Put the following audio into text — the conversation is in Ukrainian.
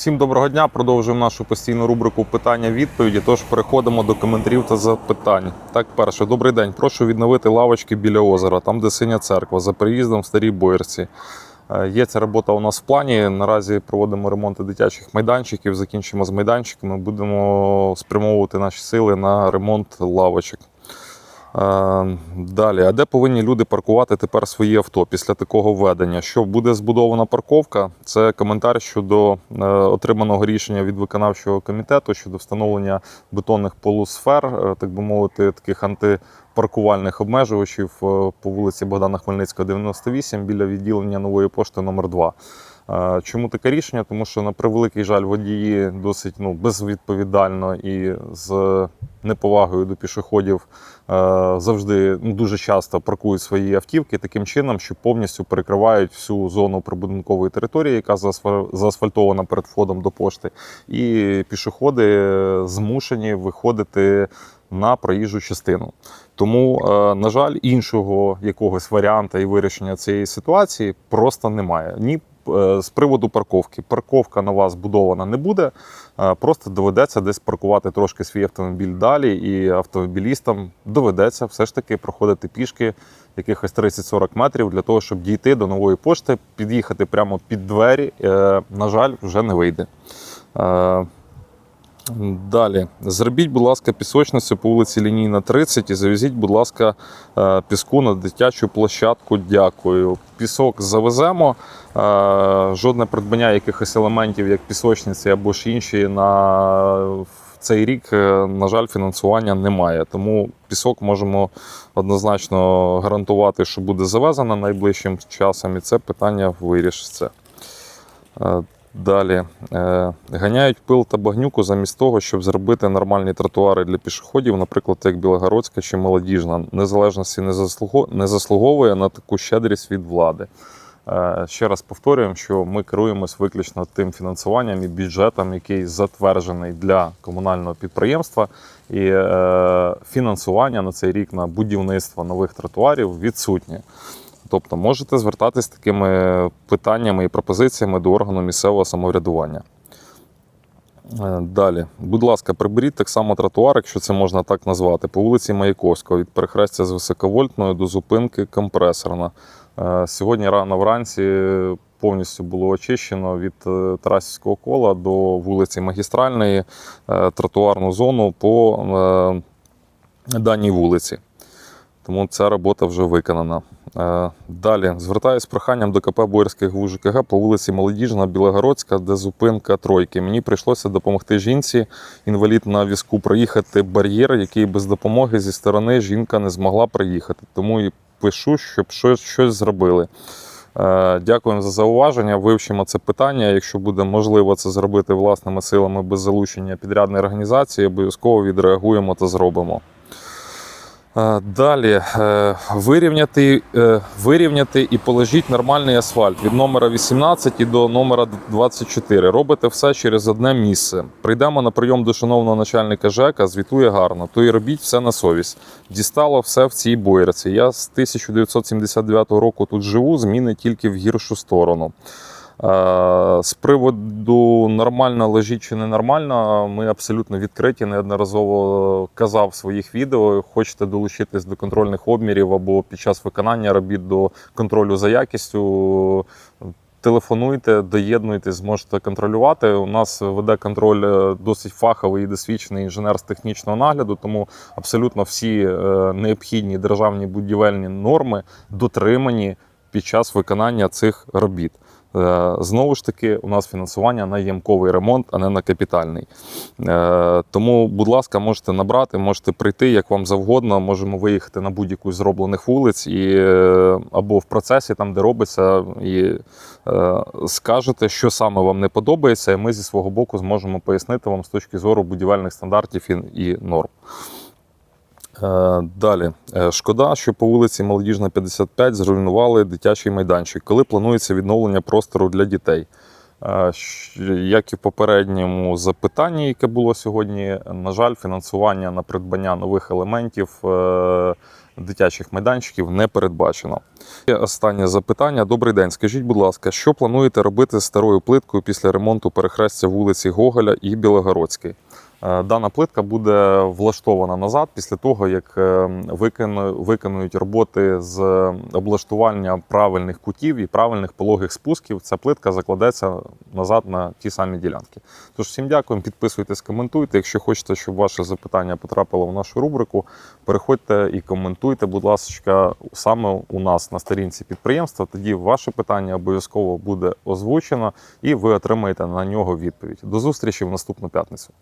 Всім доброго дня. Продовжуємо нашу постійну рубрику питання-відповіді. Тож переходимо до коментарів та запитань. Так, перше, добрий день. Прошу відновити лавочки біля озера, там, де синя церква, за переїздом в старій боярці. Е, Є ця робота у нас в плані. Наразі проводимо ремонти дитячих майданчиків. Закінчимо з майданчиками. Будемо спрямовувати наші сили на ремонт лавочок. Е, Далі, а де повинні люди паркувати тепер свої авто після такого введення? Що буде збудована парковка? Це коментар щодо е, отриманого рішення від виконавчого комітету щодо встановлення бетонних полусфер, е, так би мовити, таких антипаркувальних обмежувачів по вулиці Богдана Хмельницького, 98 біля відділення нової пошти номер 2 Е, Чому таке рішення? Тому що, на превеликий жаль, водії досить ну, безвідповідально і з неповагою до пішоходів е, завжди ну, дуже часто паркують свої автівки таким чином, що повністю перекривають всю зону прибудинкової території, яка заасфа- заасфальтована перед входом до пошти, і пішоходи змушені виходити на проїжджу частину. Тому, е, на жаль, іншого якогось варіанта і вирішення цієї ситуації просто немає. Ні з приводу парковки. Парковка нова збудована не буде. е, Просто доведеться десь паркувати трошки свій автомобіль далі, і автомобілістам доведеться все ж таки проходити пішки якихось 30-40 метрів для того, щоб дійти до нової пошти, під'їхати прямо під двері. е, На жаль, вже не вийде. Далі. Зробіть, будь ласка, пісочницю по вулиці Лінійна 30 і завезіть, будь ласка, е, піску на дитячу площадку. Дякую. Пісок завеземо. Е, Жодне придбання якихось елементів, як пісочниці або ж інші на цей рік, е, на жаль, фінансування немає. Тому пісок можемо однозначно гарантувати, що буде завезено найближчим часом, і це питання вирішиться. Далі Е, ганяють пил та багнюку замість того, щоб зробити нормальні тротуари для пішоходів, наприклад, як Білогородська чи Молодіжна. Незалежності не заслуговує на таку щедрість від влади. Е, Ще раз повторюємо, що ми керуємось виключно тим фінансуванням і бюджетом, який затверджений для комунального підприємства, і е, фінансування на цей рік на будівництво нових тротуарів відсутнє. Тобто можете звертатись з такими питаннями і пропозиціями до органу місцевого самоврядування. Е, Далі, будь ласка, приберіть так само тротуар, якщо це можна так назвати, по вулиці Маяковського від перехрестя з високовольтною до зупинки компресорна. Е, Сьогодні рано вранці повністю було очищено від е, Тарасівського кола до вулиці Магістральної тротуарну зону по даній вулиці. Тому ця робота вже виконана. Е, Далі звертаюся з проханням до КП Боярських ГУЖКГ по вулиці Молодіжна, Білогородська, де зупинка тройки. Мені прийшлося допомогти жінці, інвалід на візку, проїхати бар'єр, який без допомоги зі сторони жінка не змогла проїхати. Тому і пишу, щоб щось, щось зробили. Е, Дякуємо за зауваження. Вивчимо це питання. Якщо буде можливо це зробити власними силами без залучення підрядної організації, обов'язково відреагуємо та зробимо. Е, Далі е, вирівняти, е, вирівняти і положіть нормальний асфальт від номера 18 і до номера 24. Робите все через одне місце. Прийдемо на прийом до шановного начальника ЖЕКа, звітує гарно, то і робіть все на совість. Дістало все в цій боярці. Я з 1979 року тут живу, зміни тільки в гіршу сторону. Е, З приводу нормально лежить чи ненормально, ми абсолютно відкриті. Неодноразово казав в своїх відео. Хочете долучитись до контрольних обмірів або під час виконання робіт до контролю за якістю. Телефонуйте, доєднуйтесь, зможете контролювати. У нас веде контроль е, досить фаховий і досвідчений інженер з технічного нагляду, тому абсолютно всі е, необхідні державні будівельні норми дотримані під час виконання цих робіт. Е, Знову ж таки, у нас фінансування на ямковий ремонт, а не на капітальний. Е, Тому, будь ласка, можете набрати, можете прийти як вам завгодно. Можемо виїхати на будь-яку з зроблених вулиць і е, або в процесі, там де робиться, і скажете, що саме вам не подобається, і ми зі свого боку зможемо пояснити вам з точки зору будівельних стандартів і норм. Е, Далі. Е, Шкода, що по вулиці Молодіжна 55 зруйнували дитячий майданчик. Коли планується відновлення простору для дітей? Е, Як і в попередньому запитанні, яке було сьогодні, на жаль, фінансування на придбання нових елементів дитячих майданчиків не передбачено. І останнє запитання. Добрий день. Скажіть, будь ласка, що плануєте робити з старою плиткою після ремонту перехрестя вулиці Гоголя і Білогородської? Е, Дана плитка буде влаштована назад після того, як е, виконують роботи з облаштування правильних кутів і правильних пологих спусків. Ця плитка закладеться назад на ті самі ділянки. Тож всім дякуємо, підписуйтесь, коментуйте. Якщо хочете, щоб ваше запитання потрапило в нашу рубрику, переходьте і коментуйте, будь ласка, саме у нас на сторінці підприємства. Тоді ваше питання обов'язково буде озвучено і ви отримаєте на нього відповідь. До зустрічі в наступну п'ятницю.